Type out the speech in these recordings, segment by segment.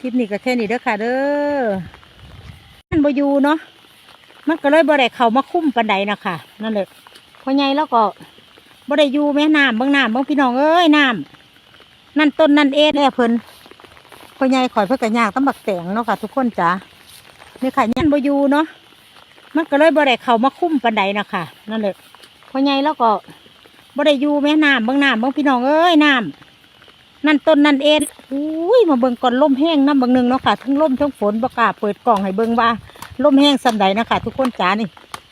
คลิปนี้ก็แค่นี้เด้อค่ะเด้อมันบอยู่เนาะมันก็เลยบ่ได้เขามาคุ้มปันใดนะคะนั่นแหละพอใหญ่แล้วก็บ่ได้อยู่แม่น้ำบิ่งน้ำบิ่งพี่น้องเอ้ยน้ำนั่นต้นนั่นเอ็ดแน่เพิ่นพอใหญ่ข่อยเพิ่นก็ยากต้องบักแตงเนาะค่ะ ทุกคนจ้านี่ค่ะยันบอยู่เนาะมันก็เลยบ่ได้เขามาคุ้มปันใดนะคะนั่นแหละพอใหญ่แล้วก็บ่ได้อยู่แม่น้ำบิ่งน้ำบิ่งพี่น้องเอ้ยน้ำนั่นต้นนั่นเอ็น อุ้ยมาเบิ่งก่อนลมแห้งน้ำบางหนึงเนาะค่ะทั้งลมทั้งฝนประกล้าเปิดกล่องให้เบิ่งว่าลมแห้งสันใดนะคะ ทุกคนจ๋านี่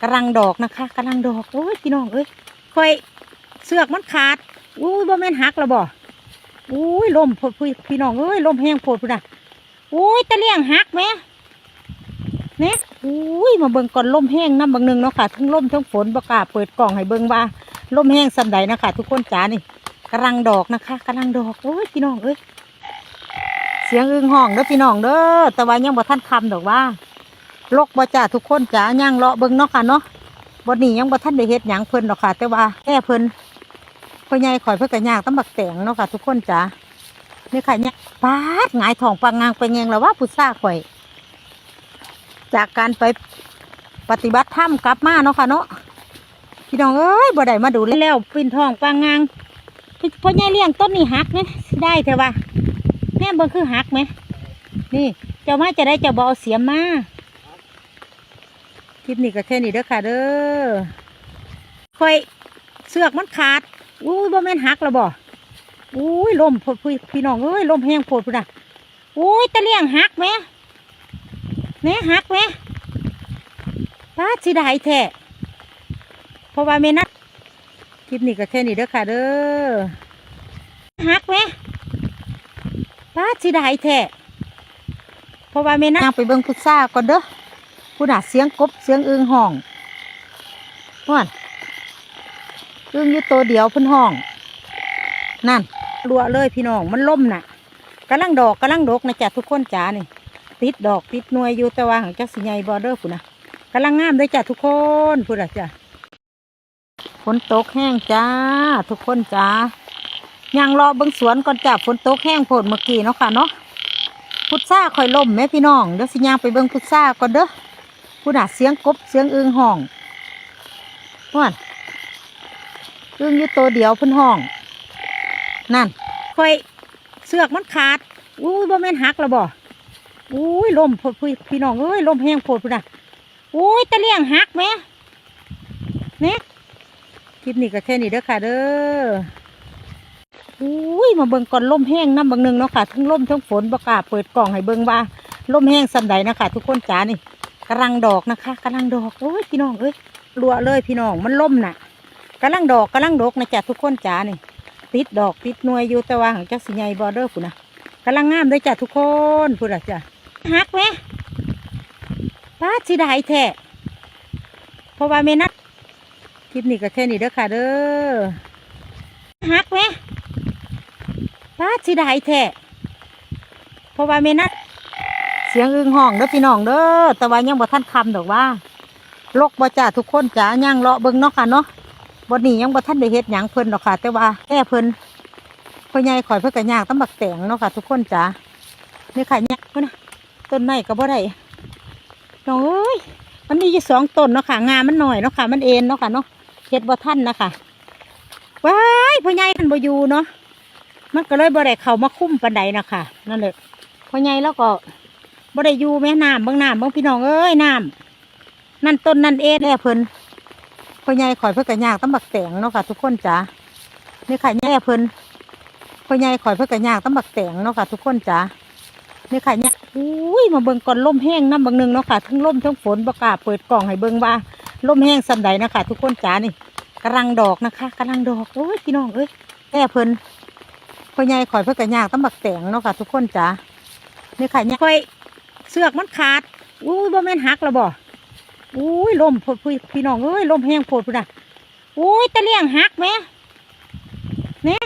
กำลังดอกนะคะกำลังดอกโอ้ยพี่น้องเอ้ยค่อยเสือกมันขาดอุ้ยบ่แม่นหักแล้วบ่อุ้ยลมพดพี่พี่น้องเอ้ยลมแห้งโพดพุ่นน่ะอุ้ยตะเลี่ยงหักไหมเนี่ยอุ้ยมาเบิ่งก่อนลมแห้งน้ำบางหนึงเนาะค่ะทั้งลมทั้งฝนประกล้าเปิดกล่องให้เบิ่งว่าลมแห้งสันใดนะคะ ทุกคนจ๋านี่กำลังดอกนะคะกำลังดอกโอ้ยพี่น้องเอ้ย สียงอึ้งห้องเด้อพี่น้องเด้อแต่ว่ายังบ่ทันคำดอกว่าโลกบ่จ่าทุกคนจ๋าย่างเลาะเบิ่งเนาะค่ะเนาะบ่นี้ยังบ่ทันได้เฮ็ดหยังเพิ่นดอกค่ะ แต่ว่าแค่เพิ่นพ่อใหญ่ข่อยเพิ่นก็ย่างตำบักแตงเนาะค่ะ ทุกคนจ๋านี่ค่ะเนี่ยปาดหงายท้องปางงางไปแงงแล้วว่าพุทราข่อย จากการไปปฏิบัติธรรมกลับมาเนาะค่ะเนาะพี่น้องเอ้ยบ่ได้มาดูแล้วปิ่นท้องปางงางพ่อใหญ่เลี้ยงต้นนี่หักไหมได้เถอะวะแม่ เบิ่งคือหักไหม นี่ เจ้ามาจะได้เจ้าบเอาเสียมมา คลิปนี้ก็แค่นี้เด้อค่ะเด้อค่อยเสือกมันขาด อุ้ยบ่แม่นหักแล้วบ่อุ้ยลมพดพี่พี่น้องเอ้ยลมแห้งพดพุ่นน่ะอุ้ยตะเลี่ยงหักไหมแม่หักไหมป้าสิได้แท้เพราะว่าแม่นัดคลิปนี้ก็แค่นี้เด้อค่ะเด้อฮักไหม ป้าดสิได้แท้เพราะว่าแม่นางไปเบิ่งพุทราก่อนเด้อผู้น่ะเสียงกบเสียงอึงห้องว่านอึงอยู่ตัวเดียวเพิ่นห้อง นั่นรัวเลยพี่น้องมันล่มน่ะกำลังดอกกำลังดกนะจ๊ะทุกคนจ๋านี่ติดดอกติดหน่วยอยู่แต่ว่าหางจักสิใหญ่บอเดอร์พุ่นนะกำลังงามเลยจ้ะทุกคนพุ่นอะจ้ะฝนตกแห้งจ้า ทุกคนจ้า ยังรอเบิ่งสวนก่อนจ้าฝนตกแห้งโพดเมื่อกี้เนาะค่ะเนาะพุทราคอยล่มแม่พี่น้องเดี๋ยวสิยางไปเบิ่งพุทราก่อนเด้อผู้น่ะเสียงกบเสียงอึงห้องว่านอึงอยู่ตัวเดียวเพิ่นห้อง นั่นค่อยเสือกมันขาดอุ้ยบ่แม่นหักแล้วบ่อุ้ยลมพี่พี่น้องเอ้ยลมแห้งโพดพุ่นน่ะอุ้ยตะเลี่ยงหักไหมเนี่ยคลิปนี้ก็แค่นี้เด้อค่ะเด้อ อุ้ยมาเบิ่งก่อนลมแห้งน้ำบางหนึงเนาะค่ะทั้งลมทั้งฝนประกล้าเปิดกล่องให้เบิ่งว่าลมแห้งสันใดนะคะทุกคนจ๋านี่กำลังดอกนะคะกำลังดอกโอ้ยพี่น้องเอ้ยรัวเลยพี่น้องมันล่มน่ะกำลังดอกกำลังดอกนะจ๊ะทุกคนจ๋านี่ติดดอกติดหน่วยอยู่แต่ว่าหางจักสิใหญ่บอเดอร์พุ่นะกำลังงามเลยจ้ะทุกคนพุ่นอะจ้ะฮักไหมป้าสิได้แท้เพราะว่าแม่นัดคลิปนี้ก็แค่นี้เด้อค่ะเด้อฮักไหม สิได้แท้เพราะว่าแม่นัดเสียงอึงห้องเด้อพี่น้องเด้อแต่ว่ายังบ่ทันคำดอกว่าลกบ่จ้าทุกคนจ้าย่างเลาะเบิ่งเนาะค่ะเนาะบ่นี้ยังบ่ทันได้เฮ็ดหยังเพิ่นดอกค่ะ แต่ว่าแค่เพิ่นพ่อใหญ่ข่อยเพิ่นก็ย่างตำบักแตงเนาะค่ะ ทุกคนจ้านี่ค่ะเนี่ยเพิ่นนะต้นไม้ก็บ่ได้น้องเอ้ยมันมีอยู่สองต้นเนาะค่ะงามันหน่อยเนาะค่ะ มันเอ็นเนาะค่ะเนาะเฮ็ดบ่ทันนะคะว้ายพ่อใหญ่มันบ่อยู่เนาะ มันก็เลยบ่ได้เข้ามาคุ้มปันใดนะคะนั่นแหละพอใหญ่แล้วก็บ่ได้อยู่แม่น้ำบางน้ำบางพี่น้องเอ้ยน้ำนั่นต้นนั่นเอ็นแน่เพิ่นพอใหญ่ข่อยเพิ่นก็ย่างตำบักแตงเนาะค่ะ ทุกคนจ้านี่ค่ะแน่เพิ่นพอใหญ่ข่อยเพิ่นก็ย่างตำบักแตงเนาะค่ะ ทุกคนจ้านี่ค่ะเนี่ยอุ้ยมาเบิ่งก่อนลมแห้งน้ำบางหนึงเนาะค่ะทั้งลมทั้งฝนประกล้าเปิดกล่องให้เบิ่งว่าลมแห้งสันใดนะคะทุกคนจ๋านี่กำลังดอกนะคะกำลังดอกโอ้ยพี่น้องเอ้ยแค่เพิ่น พ่อใหญ่ข่อยเพิ่นก็ย่างตำบักแตงเนาะค่ะ ทุกคนจ๋านี่ค่ะเนี่ยค่อยเสือกมันขาดอุ้ยบ่แม่นหักแล้วบ่อุ้ยลมพดพี่พี่น้องเอ้ยลมแห้งโพดพุ่นน่ะอุ้ยตะเลี่ยงหักไหมเนี่ย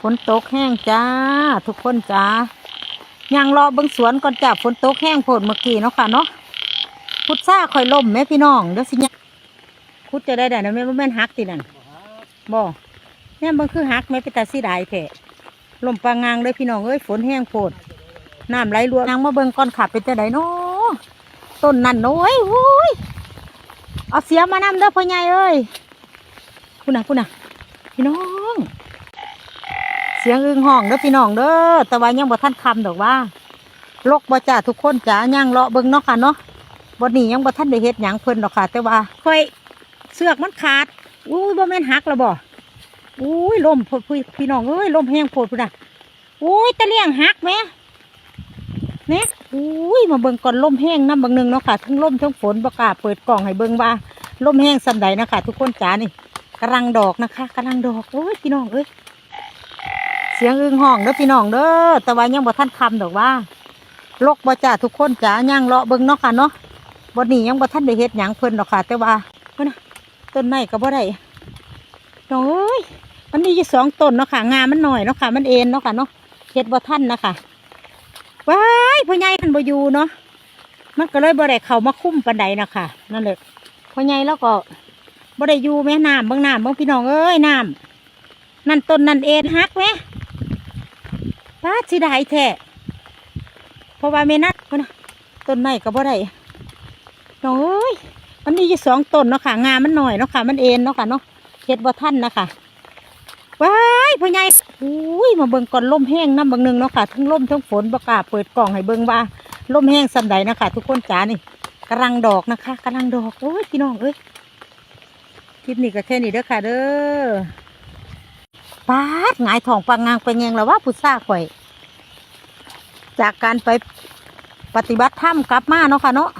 ฝนตกแห้งจ้า ทุกคนจ้ายังรอเบิ่งสวนก่อนจ้ะฝนตกแห้งโพดเมื่อกี้เนาะค่ะเนาะพุทราค่อยล่มแม่พี่น้องเดี๋ยวสิเนี่ยคุดจะได้ได้นะแม่บ่แม่นหักตินั่นบ่ แม่เบิ่งคือหักแม่ไปตาสิได้แท้ล่มปางางเลยพี่น้องเอ้ยฝนแห้งโพดน้ำไหลรัวนางมาเบิ่งก่อนขับเป็นจังไดเนาะต้นนั่นโอ้ยโอ้ยเอาเสียมานำเด้อพ่อใหญ่เอ้ยคุณน่ะคุณน่ะพี่น้อง เสียงอึงห้องเด้อพี่น้องเด้อแต่ว่ายังบ่ทันคำดอกว่าลกบ่จ้าทุกคนจ้าย่างเลาะเบิ่งเนาะค่ะเนาะบ่นี้ยังบ่ทันได้เฮ็ดหยังเพิ่นดอกค่ะ แต่ว่าค่อยเสือกมันขาดอุ้ยบ่แม่นหักแล้วบ่ อุ้ยลมพดพี่พี่น้องเอ้ยลมแห้งพดพุ่นน่ะอุ้ยตะเลี่ยงหักแหมแหม่อุ้ยมาเบิ่งก่อนลมแห้งน้ำบางหนึงเนาะค่ะทั้งลมทั้งฝนบ่กล้าเปิดกล่องให้เบิ่งว่าลมแห้งส่ำใดนะคะทุกคนจ้านี่กำลังดอกนะคะกำลังดอกโอ้ยพี่น้องเอ้ยเสียงอึงห้องเด้อพี่น้องเด้อแต่ว่ายังบ่ทันคำดอกว่าลกบ่จ้าทุกคนจ้าย่างเลาะเบิ่งเนาะค่ะเนาะบ่นี้ยังบ่ทันได้เฮ็ดหยังเพิ่นดอกค่ะ แต่ว่าเพิ่นะต้นไม้ก็บ่ได้ มันมีอยู่สองต้นเนาะค่ะ งามันหน่อยเนาะค่ะ มันเอ็นเนาะค่ะเนาะเฮ็ดบ่ทันนะคะว้ายพ่อใหญ่มันบ่อยู่เนาะ มันก็เลยบ่ได้เข้ามาคุ้มปานใดนะคะนั่นแหละพ่อใหญ่แล้วก็บ่ได้อยู่แม่น้ำบิ่งน้ำบิ่งพี่น้องเอ้ยน้ำนั่นต้นนั่นเอ็นฮักไหมป้าสิได้แท้เพราะว่าเมนัดพุ่นต้นไม้ก็บ่ได้น้องเอ้ยมันมีอยู่สองต้นเนาะค่ะ งามันหน่อยเนาะค่ะ มันเอ็นเนาะค่ะเนาะเฮ็ดบ่ทันนะคะ ว้ายพ่อใหญ่อุ้ยมาเบิ่งก่อนลมแห้งน้ำบางหนึงเนาะค่ะทั้งลมทั้งฝนบ่กล้าเปิดกล่องให้เบิ่งว่าลมแห้งส่ำใดนะคะ ทุกคนจ้านี่กำลังดอกนะคะกำลังดอกโอ้ยพี่น้องเอ้ยคลิปนี้ก็แค่นี้เด้อค่ะ เด้อปาดหงายทองปางงางไปแยงแล้วว่าพุทราข่อย จากการไปปฏิบัติธรรมกลับมาเนาะค่ะเนาะ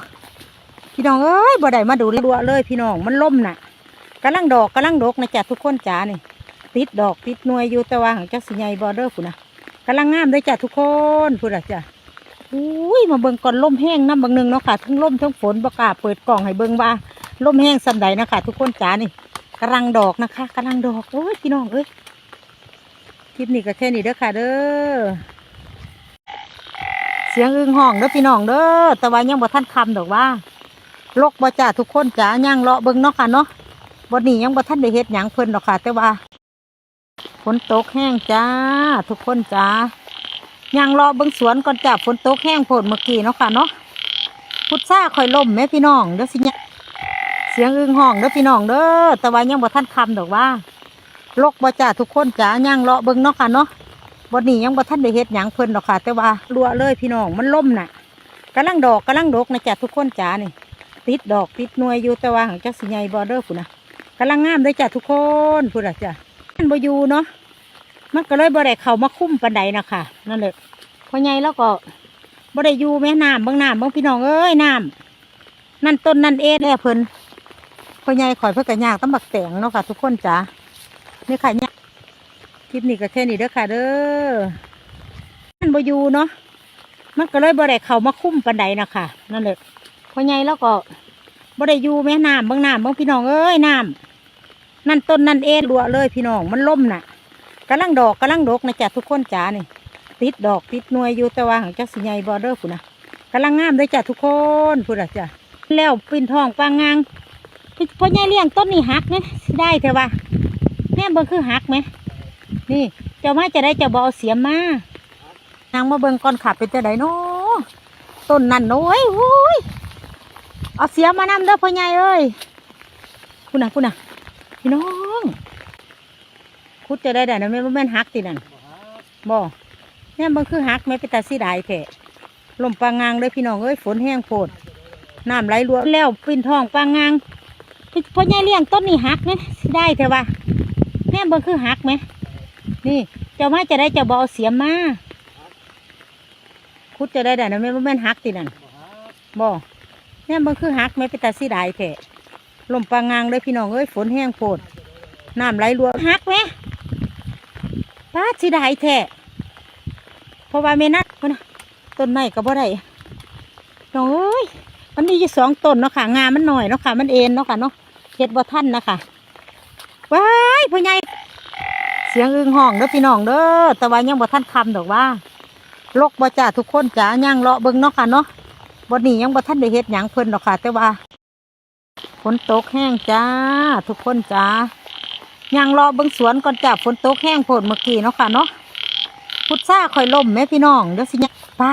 พี่น้องเอ้ยบ่ได้มาดูรัวเลย พี่น้องมันล่มน่ะกำลังดอกกำลังดกนะจ๊ะทุกคนจ๋านี่ ติดดอกติดหน่วยอยู่แต่ว่าหางจักสิใหญ่บอเดอร์พุ่นนะกำลังงามเลยจ้ะทุกคนพุ่นอะจ้ะอุ้ยมาเบิ่งก่อนล่มแห้งน้ำบางหนึงเนาะค่ะทั้งล่มทั้งฝนบ่กล้าเปิดกล่องให้เบิ่งว่าล่มแห้งส่ำใดนะคะ ทุกคนจ๋านี่กำลังดอกนะคะกำลังดอกโอ้ยพี่น้องเอ้ยคลิปนี้ก็แค่นี้เด้อค่ะเด้อเสียงอึ้งห้องเด้อพี่น้องเด้อแต่ว่ายังบ่ทันคำดอกว่าลกบ่จ้าทุกคนจ้าย่างเลาะเบิ่งเนาะค่ะเนาะบ่นี้ยังบ่ทันได้เฮ็ดหยังเพิ่นดอกค่ะ แต่ว่า ฝนตกแห้งจ้า ทุกคนจ้าย่างเลาะเบิ่งสวนก่อนจ้าฝนตกแห้งโพดเมื่อกี้เนาะค่ะเนาะพุทราคอยล่มแม่พี่น้องเด้อสิเนี่ยเสียงอึ้งห้องเด้อพี่น้องเด้อแต่ว่ายังบ่ทันคำดอกว่าลกบ่จ้าทุกคนจ้าย่างเลาะเบิ่งเนาะค่ะเนาะบ่นี้ยังบ่ทันได้เฮ็ดหยังเพิ่นดอกค่ะ แต่ว่ารัวเลยพี่น้องมันล่มน่ะกำลังดอกกำลังดกนะจ้าทุกคนจ้านี่ติดดอกติดหน่วยอยู่แต่ว่าหางจักสิใหญ่บ่เด้อพุ่นน่ะกำลังงามเลยจ้าทุกคนพุ่นน่ะจ้า มันบอยู่เนาะมันก็เลยบ่ได้เข้ามาคุ้มปานใดนะคะนั่นแหละพอใหญ่แล้วก็บ่ได้อยู่แม่น้ำบิ่งน้ำบิ่งพี่น้องเอ้ยน้ำนั่นต้นนั่นเอ็นแน่เพิ่นพอใหญ่ข่อยเพิ่นก็ยากตำบักแตงเนาะค่ะ ทุกคนจ้านี่ค่ะเนี่ยคลิปนี้ก็แค่นี้เด้อค่ะ เด้อมันบอยู่เนาะมันก็เลยบ่ได้เข้ามาคุ้มปานใดนะคะนั่นแหละพอใหญ่แล้วก็บ่ได้อยู่แม่น้ำบิ่งน้ำบิ่งพี่น้องเอ้ยน้ำ นั่นต้นนั่นเอ็นรัวเลยพี่น้องมันล่มน่ะกำลังดอกกำลังดกนะจ๊ะทุกคนจ้านี่ติดดอกติดหน่วยอยู่แต่ว่าหางจักสิใหญ่บ่เด้อพุ่นน่ะกำลังงามเลยจ้ะทุกคนพุ่นน่ะจ้ะแล้วปิ่นทองปางงางพ่อใหญ่เลี้ยงต้นนี้หักเนี่ได้เถอะว่าแม่เบิ่งคือหักไหมนี่เจ้ามาจะได้เจ้าบอเสียมมานางมาเบิ่งก่อนขับเป็นจะไดเนาะต้นนั่นโอ้ยโอ้ยเอาเสียมมานำเด้อพ่อใหญ่เอ้ยคุณน่ะคุณน่ะ พี่น้องคุดจะได้แต่นะแม่นบ่แม่นหักตินั่นบ่แม่เบิ่งคือหักแม่เป็นตาสีดายแท้ลมปางงางเลยพี่น้องเอ้ยฝนแห้งโพดน้ำไหลรัวแล้วปินทองปางงางพ่อใหญ่เลี้ยงต้นนี้หักไหมสิได้เถอะว่าแม่เบิ่งคือหักไหมนี่เจ้ามาจะได้เจ้าบอเสียมมาคุดจะได้แต่นะแม่นบ่แม่นหักตินั่นบ่แม่เบิ่งคือหักแม่เป็นตาสีดายแท้ล ลมปางงางเลยพี่น้องเอ้ยฝนแห้งโพดน้ำไหลรัวหักไหมป้าดสีดายแท้เพราะว่าแม่นัดนะต้นไม้ก็บ่ได้น้องเอ้ยมันมีอยู่สองต้นเนาะค่ะ งามันหน่อยเนาะค่ะ มันเอ็นเนาะค่ะเนาะเฮ็ดบ่ทันนะคะว้ายพ่อใหญ่เสียงอึ้งห้องเด้อพี่น้องเด้อแต่ว่ายังบ่ทันคำดอกว่าลกบ่จ้าทุกคนจ้าย่างเลาะเบิ่งเนาะค่ะเนาะบ่หนียังบ่ทันได้เฮ็ดหยังเพิ่นดอกค่ะ แต่ว่า ฝนตกแห้งจ้า ทุกคนจ้ายังรอเบิ้งสวนก่อนจ้าฝนตกแห้งผลเมื่อกี้เนาะค่ะเนาะพุทราคอยล่มแม่พี่น้องเดี๋ยวสิเนี่ยป้า